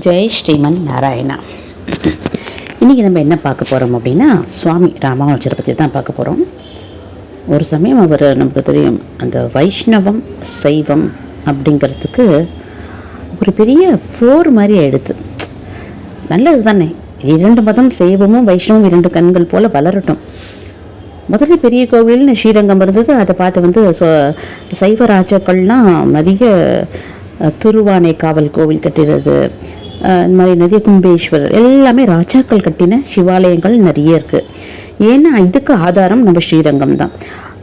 ஜெய் ஸ்ரீமன் நாராயணா. இன்றைக்கி நம்ம என்ன பார்க்க போகிறோம் அப்படின்னா சுவாமி ராமானுஜரை பற்றி தான் பார்க்க போகிறோம் ஒரு சமயம் அவர் நமக்கு தெரியும் அந்த வைஷ்ணவம் சைவம் அப்படிங்கிறதுக்கு ஒரு பெரிய போர் மாதிரி ஆயிடுது. நல்லது தானே. இரண்டு மதம் சைவமும் வைஷ்ணவம் இரண்டு கண்கள் போல் வளரட்டும். முதல்ல பெரிய கோவில்னு ஸ்ரீரங்கம் இருந்தது அதை பார்த்து வந்து சொ- சைவ ராஜாக்கள்லாம் நிறைய திருவானை காவல் கோவில் கட்டிடுறது இந்த மாதிரி நிறைய கும்பேஸ்வரர் எல்லாமே ராஜாக்கள் கட்டின சிவாலயங்கள் நிறைய இருக்குது ஏன்னா இதுக்கு ஆதாரம் நம்ம ஸ்ரீரங்கம் தான்.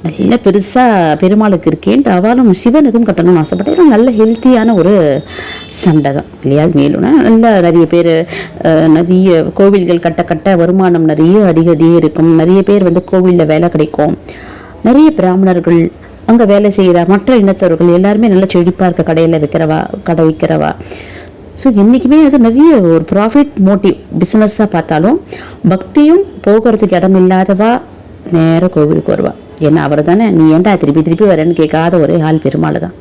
நல்ல பெருசாக பெருமாளுக்கு இருக்கேன்ட்டு அவளும் சிவனுக்கும் கட்டணும்னு ஆசைப்பட்டேன். நல்ல ஹெல்த்தியான ஒரு சண்டை தான் இல்லையா? மேலும்னா நல்ல நிறைய பேர் நிறைய கோவில்கள் கட்ட கட்ட வருமானம் நிறைய அதிக அதிகம் இருக்கும். நிறைய பேர் வந்து கோவிலில் வேலை கிடைக்கும். நிறைய பிராமணர்கள் அங்கே வேலை செய்கிற மற்ற இனத்தவர்கள் எல்லாருமே நல்ல செழிப்பாக இருக்க கடையில் வைக்கிறவா கடை விற்கிறவா ஸோ என்றைக்குமே அது நிறைய ஒரு ப்ராஃபிட் மோட்டிவ் பிஸ்னஸாக பார்த்தாலும் பக்தியும் போகிறதுக்கு இடம் இல்லாதவா நேராக கோவிலுக்கு வருவா. ஏன்னா அவர் தானே நீ ஏன்டா திருப்பி திருப்பி வரேன்னு கேட்காத ஒரே ஆள் பெருமாள் தான்.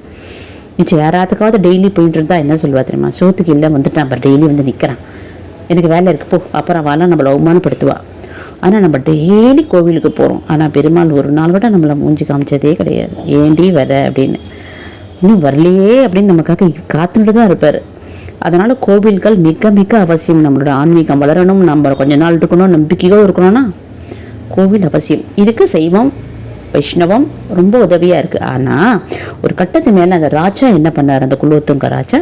நிச்சயம் யாராத்துக்காவது டெய்லி போயிட்டு இருந்தால் என்ன சொல்லுவா தெரியுமா? சோத்துக்கு இல்லை வந்துட்டான் அப்புறம் டெய்லி வந்து நிற்கிறான் எனக்கு வேலை இருக்கு போ அப்புறம் வாலாம் நம்மளை அவமானப்படுத்துவா. ஆனால் நம்ம டெய்லி கோவிலுக்கு போகிறோம் ஆனால் பெருமாள் ஒரு நாள் விட நம்மளை மூஞ்சி காமிச்சதே கிடையாது. ஏண்டி வர? அப்படின்னு. இன்னும் வரலையே அப்படின்னு நமக்காக காத்துட்டு தான் இருப்பார். அதனால் கோவில்கள் மிக மிக அவசியம். நம்மளோட ஆன்மீகம் வளரணும் நம்ம கொஞ்ச நாள் இருக்கணும் நம்பிக்கையோடு இருக்கணும்னா கோவில் அவசியம். இதுக்கு செய்வோம் வைஷ்ணவம் ரொம்ப உதவியாக இருக்குது ஆனால் ஒரு கட்டத்து மேலே அந்த ராஜா என்ன பண்ணார்? அந்த குலோத்துங்க ராஜா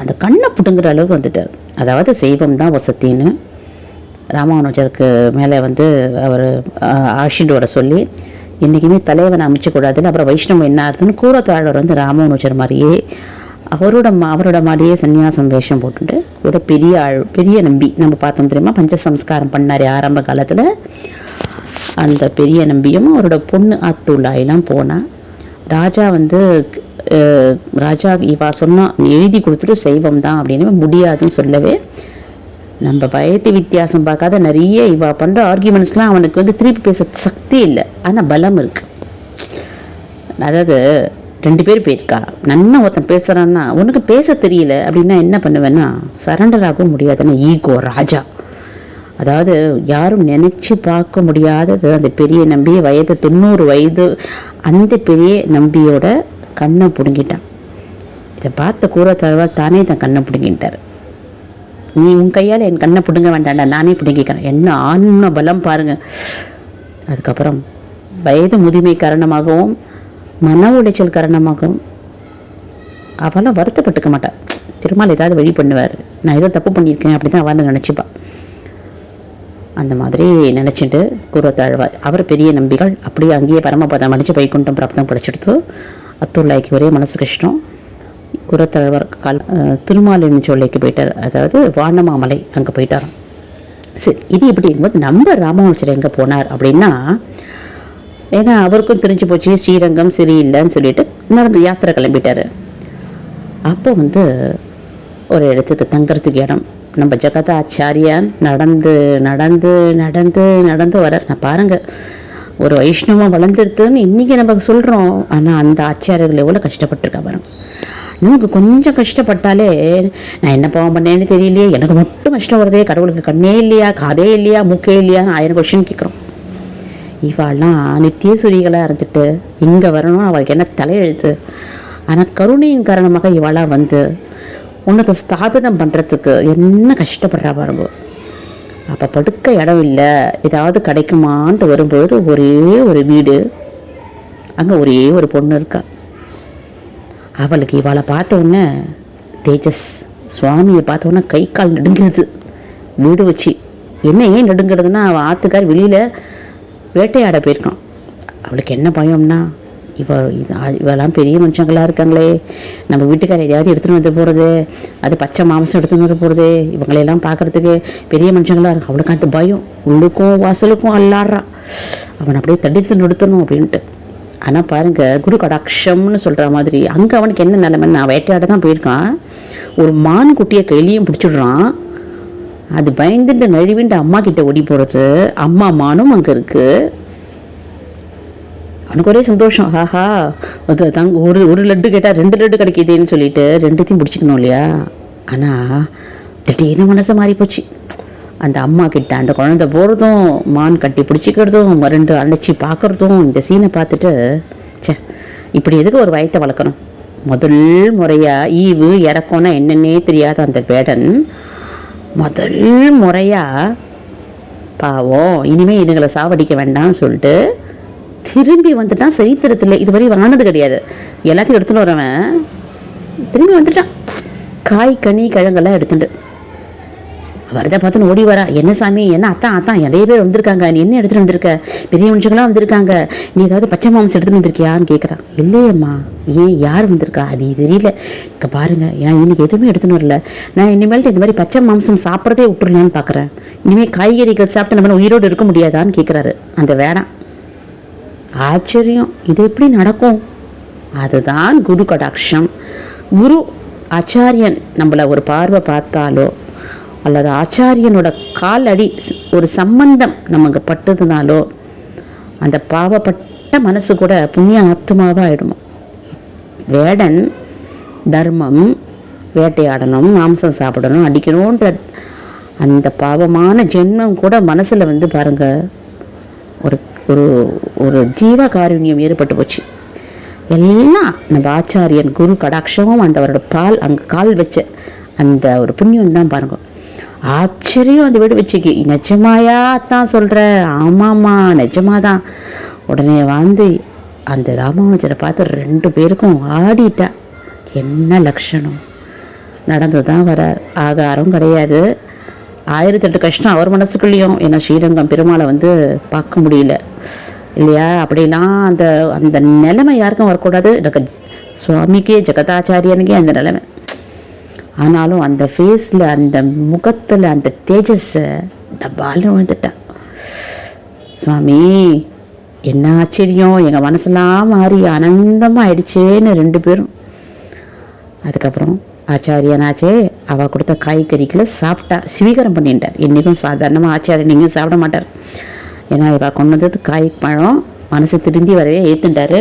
அந்த கண்ணை பிடுங்குற அளவுக்கு வந்துட்டார். அதாவது செய்வம் தான் வசத்தின்னு ராமானுஜருக்கு மேலே வந்து அவர் ஆஷிண்டு வர சொல்லி என்றைக்குமே தலைவனை அமைச்சக்கூடாதுன்னு அப்புறம் வைஷ்ணவம் என்ன ஆகுதுன்னு கூறத்தாழ்வர் வந்து ராமானுஜர் மாதிரியே அவரோட அவரோட மாதிரியே சன்னியாசம் வேஷம் போட்டுட்டு கூட பெரிய ஆள் பெரிய நம்பி நம்ம பார்த்தோம் தெரியுமா? பஞ்சசம்ஸ்காரம் பண்ணார் ஆரம்ப காலத்தில். அந்த பெரிய நம்பியும் அவரோட பொண்ணு அத்துள்ளாயெல்லாம் போனால் ராஜா வந்து ராஜா இவா சொன்னால் எழுதி கொடுத்துட்டு செய்வம் தான் அப்படின்னு முடியாதுன்னு சொல்லவே நம்ம வயது வித்தியாசம் பார்க்காத நிறைய இவா பண்ணுற ஆர்கியூமெண்ட்ஸ்லாம் அவனுக்கு வந்து திருப்பி பேச சக்தி இல்லை. ஆனால் பலம் இருக்குது அதாவது ரெண்டு பேர் போயிருக்கா. நன்னா ஒருத்தன் பேசுகிறான்னா உனக்கு பேச தெரியல அப்படின்னா என்ன பண்ணுவேன்னா சரண்டர் ஆகவும் முடியாதுன்னா ஈகோ ராஜா. அதாவது யாரும் நினச்சி பார்க்க முடியாதது. அந்த பெரிய நம்பி வயது தொண்ணூறு வயது அந்த பெரிய நம்பியோட கண்ணை பிடுங்கிட்டான். இதை பார்த்த கூறத்தழவார் தானே தன் கண்ணை பிடுங்கிட்டார். நீ உன் கையால் என் கண்ணை பிடுங்க வேண்டாம்டா நானே பிடுங்கிக்கிறேன். என்ன ஆன்ம பலம் பாருங்க. அதுக்கப்புறம் வயது முதுமை காரணமாகவும் மன உளைச்சல் காரணமாகவும் அவெல்லாம் வருத்தப்பட்டுக்க மாட்டாள் திருமால் ஏதாவது வழி பண்ணுவார். நான் ஏதோ தப்பு பண்ணியிருக்கேன் அப்படி தான் அவள் நினச்சிப்பா. அந்த மாதிரி நினச்சிட்டு கூறத்தாழ்வார் அவர் பெரிய நம்பிகள் அப்படியே அங்கேயே பரமபதம் அடித்து வைகுண்டம் பிராப்தம் படிச்செடுத்து அத்துள்ளாய்க்கு ஒரே மனசு கஷ்டம். குரத்தழவர் கால் திருமாலின் சொல்லைக்கு போயிட்டார். அதாவது வானமாமலை அங்கே போயிட்டாராம். சரி இது இப்படி இருக்கும்போது நம்ம ராமானுஜர் எங்கே போனார் அப்படின்னா ஏன்னா அவருக்கும் தெரிஞ்சு போச்சு ஸ்ரீரங்கம் சரியில்லைன்னு சொல்லிட்டு நடந்து யாத்திரை கிளம்பிட்டார். அப்போ வந்து ஒரு இடத்துக்கு தங்கறதுக்கு இடம். நம்ம ஜெகத ஆச்சாரியான் நடந்து நடந்து நடந்து நடந்து வர நான் பாருங்கள் ஒரு வைஷ்ணவம் வளர்ந்துருதுன்னு இன்றைக்கி நம்ம சொல்கிறோம் ஆனால் அந்த ஆச்சாரியர்கள் எவ்வளோ கஷ்டப்பட்டுருக்கா பாருங்க. நமக்கு கொஞ்சம் கஷ்டப்பட்டாலே நான் என்ன பாவம் பண்ணேன்னு தெரியலையே. எனக்கு மட்டும் கஷ்டம் வருதே கடவுளுக்கு கண்ணே இல்லையா காதே இல்லையா மூக்கே இல்லையான்னு ஆயிரம் கொஷின் கேட்குறோம். இவாள்லாம் நித்திய இருந்துட்டு இங்கே வரணும் அவளுக்கு என்ன தலையெழுத்து? ஆனால் கருணையின் காரணமாக இவாளாக வந்து உன்னத்தை ஸ்தாபிதம் பண்ணுறதுக்கு என்ன கஷ்டப்படுறா பாருங்க. அப்போ படுக்க இடம் இல்லை. ஏதாவது கிடைக்குமான்ட்டு வரும்பொழுது ஒரே ஒரு வீடு. அங்கே ஒரே ஒரு பொண்ணு இருக்கா. அவளுக்கு இவளை பார்த்த உடனே தேஜஸ் சுவாமியை பார்த்த உடனே கை கால் நடுங்குது. வீடு வச்சு. என்ன ஏன் நடுங்கிறதுனா அவள் ஆத்துக்கார் வெளியில் வேட்டையாட போயிருக்கான். அவளுக்கு என்ன பயம்னா இவ இது இவெல்லாம் பெரிய மனுஷங்களாக இருக்காங்களே. நம்ம வீட்டுக்கார எதையாவது எடுத்துகிட்டு வந்து போகிறது அது பச்சை மாம்சம் எடுத்துன்னு வந்து போகிறது இவங்களையெல்லாம் பார்க்குறதுக்கு பெரிய மனுஷங்களாக இருக்கும் அவளுக்கு அந்த பயம் உள்ளுக்கும் வாசலுக்கும் அல்லாடுறான் அவனை அப்படியே தடுத்து நிறுத்தணும் அப்படின்ட்டு. ஆனால் பாருங்க குரு கடாட்சம்னு சொல்கிற மாதிரி அங்கே அவனுக்கு என்ன நிலைமை நான் வேட்டையாட தான் போயிருக்கான். ஒரு மான் குட்டியை கையிலையும் பிடிச்சிடுறான். அது பயந்துட்டு நழுவிண்டு அம்மா கிட்ட ஓடி போகிறது அம்மா மானும் அங்கே இருக்குது அவனுக்கு ஒரே சந்தோஷம். ஆஹா அது தங்க ஒரு ஒரு லட்டு கேட்டால் ரெண்டு லட்டு கிடைக்கிதுன்னு சொல்லிட்டு ரெண்டுத்தையும் பிடிச்சிக்கணும் இல்லையா? ஆனால் திடீர்னு மனசு மாறி போச்சு அந்த அம்மா கிட்ட அந்த குழந்தை போகிறதும் மான் கட்டி பிடிச்சிக்கிறதும் ரெண்டு அழைச்சி பார்க்குறதும் இந்த சீனை பார்த்துட்டு ச்சே இப்படி எதுக்கு ஒரு வயத்தை வளர்க்கணும்? முதல் முறையாக ஈவு இறக்கம்னா என்னன்னே தெரியாத அந்த பேடன் முதல் முறையாக பாவம் இனிமேல் இதுங்களை சாவடிக்க வேண்டாம்னு சொல்லிட்டு திரும்பி வந்துட்டான். சரித்திரத்தில் இதுவரை வாங்கினது கிடையாது. எல்லாத்தையும் எடுத்துன்னு வரவன் திரும்பி வந்துட்டான். காய் கனி கிழங்கெல்லாம் எடுத்துட்டு. வரதை பார்த்துன்னு ஓடி வரா. என்ன சாமி? என்ன அத்தான் அத்தான் நிறைய பேர் வந்திருக்காங்க. நீ என்ன எடுத்துகிட்டு வந்திருக்க? பெரிய மனுஷங்களாம் வந்திருக்காங்க. நீ ஏதாவது பச்சை மாம்சம் எடுத்துகிட்டு வந்திருக்கியான்னு கேட்குறான் இல்லையம்மா. ஏன் யார் வந்திருக்கா? அது தெரியல. இங்கே பாருங்க. ஏன்னா இன்றைக்கி எதுவுமே எடுத்துன்னு வரல. நான் இனிமேல்ட்டு இந்த மாதிரி பச்சை மாம்சம் சாப்பிட்றதே விட்டுருலான்னு பார்க்குறேன் இனிமேல் காய்கறிகள் சாப்பிட்டு நம்ம உயிரோடு இருக்க முடியாதான்னு கேட்குறாரு அந்த வேணாம் ஆச்சரியம். இது எப்படி நடக்கும்? அதுதான் குரு கடாட்சம். குரு ஆச்சாரியன் நம்மளை ஒரு பார்வை பார்த்தாலோ அல்லது ஆச்சாரியனோட கால் அடி ஒரு சம்பந்தம் நமக்கு பட்டதுனாலோ அந்த பாவப்பட்ட மனசு கூட புண்ணிய ஆத்மாவாக ஆயிடுமா வேடன் தர்மம் வேட்டையாடணும் மாம்சம் சாப்பிடணும் அடிக்கணுன்ற அந்த பாவமான ஜென்மம் கூட மனசில் வந்து பாருங்கள் ஒரு ஒரு ஒரு ஜீவ காருண்யம் ஏற்பட்டு போச்சு. எல்லாம் நம்ம ஆச்சாரியன் குரு கடாட்சமும் அந்த அவரோட பால் அங்கே கால் வச்ச அந்த ஒரு புண்ணியம் தான் பாருங்க. ஆச்சரியம் அந்த வீடு வச்சுக்கு. நிஜமாயா தான் சொல்கிற ஆமாம்மா நிஜமா தான் உடனே வந்து அந்த ராமானுஜரை பார்த்து ரெண்டு பேருக்கும் ஆடிட்டா. என்ன லட்சணம். நடந்து தான் வரார். ஆகாரம் கிடையாது. ஆயிரத்தெட்டு கஷ்டம் அவர் மனசுக்குள்ளேயும். ஏன்னா ஸ்ரீரங்கம் பெருமாளை வந்து பார்க்க முடியல. இல்லையா? அப்படிலாம் அந்த அந்த நிலைமை யாருக்கும் வரக்கூடாது. எனக்கு சுவாமிக்கே ஜெகதாச்சாரியனுக்கே அந்த நிலைமை. ஆனாலும் அந்த ஃபேஸில் அந்த முகத்தில் அந்த தேஜஸை டபால்னு வந்துட்டா. சுவாமி என்ன ஆச்சரியம்? எங்கள் மனசெல்லாம் மாறி ஆனந்தமாக ஆயிடுச்சேன்னு ரெண்டு பேரும். அதுக்கப்புறம் ஆச்சாரியனாச்சே அவள் கொடுத்த காய்கறிகளை சாப்பிட்டா ஸ்வீகாரம் பண்ணிட்டார். இன்றைக்கும் சாதாரணமாக ஆச்சாரியன் நீங்கள் சாப்பிட மாட்டார். ஏன்னா இவள் கொண்டு வந்தது காய் பழம் மனசு திருந்தி வரவே ஏற்றுட்டாரு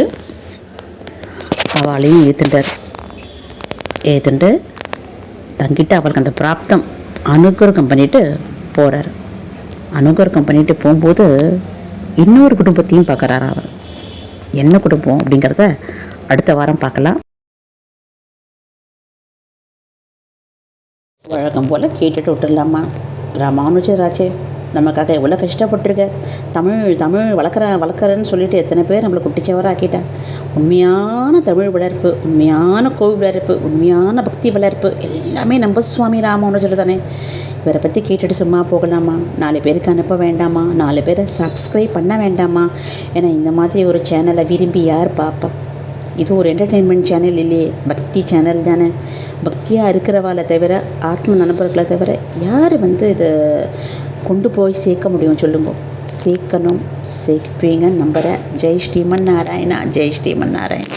அவளையும் ஏற்றுண்டார் ஏற்றுண்டு தங்கிட்டு அவளுக்கு அந்த பிராப்தம் அனுகிரகம் பண்ணிட்டு போகிறார் அனுகிரகம் பண்ணிட்டு போகும்போது இன்னொரு குடும்பத்தையும் பார்க்குறாரு அவர். என்ன குடும்பம் அப்படிங்கிறத அடுத்த வாரம் பார்க்கலாம். வழக்கம் போல் கேட்டுட்டு விட்டுடலாமா ராமானுஜராச்சே நமக்காக எவ்வளோ கஷ்டப்பட்டிருக்க? தமிழ் தமிழ் வளர்க்குறேன் வளர்க்குறேன்னு சொல்லிட்டு எத்தனை பேர் நம்மளை குட்டிச்சவராக்கிட்டா? உண்மையான தமிழ் வளர்ப்பு உண்மையான கோவில் வளர்ப்பு உண்மையான பக்தி வளர்ப்பு எல்லாமே நம்ம சுவாமி ராமானுஜர் தானே இவரை பற்றி கேட்டுட்டு சும்மா போகலாமா? நாலு பேருக்கு அனுப்ப வேண்டாமா? நாலு பேரை சப்ஸ்கிரைப் பண்ண வேண்டாமா? ஏன்னா இந்த மாதிரி ஒரு சேனலை விரும்பி யார் பார்ப்பா? இது ஒரு என்டர்டெயின்மெண்ட் சேனல் இல்லையே. பக்தி சேனல் தானே. பக்தியாக இருக்கிறவாளை தவிர ஆத்ம நண்பர்களை தவிர யார் வந்து இதை கொண்டு போய் சேர்க்க முடியும் சொல்லுங்கள் சேர்க்கணும் சேர்ப்பீங்கன்னு நம்புகிறேன் ஜெய் ஸ்ரீமன் நாராயணா ஜெய் ஸ்ரீமன் நாராயண்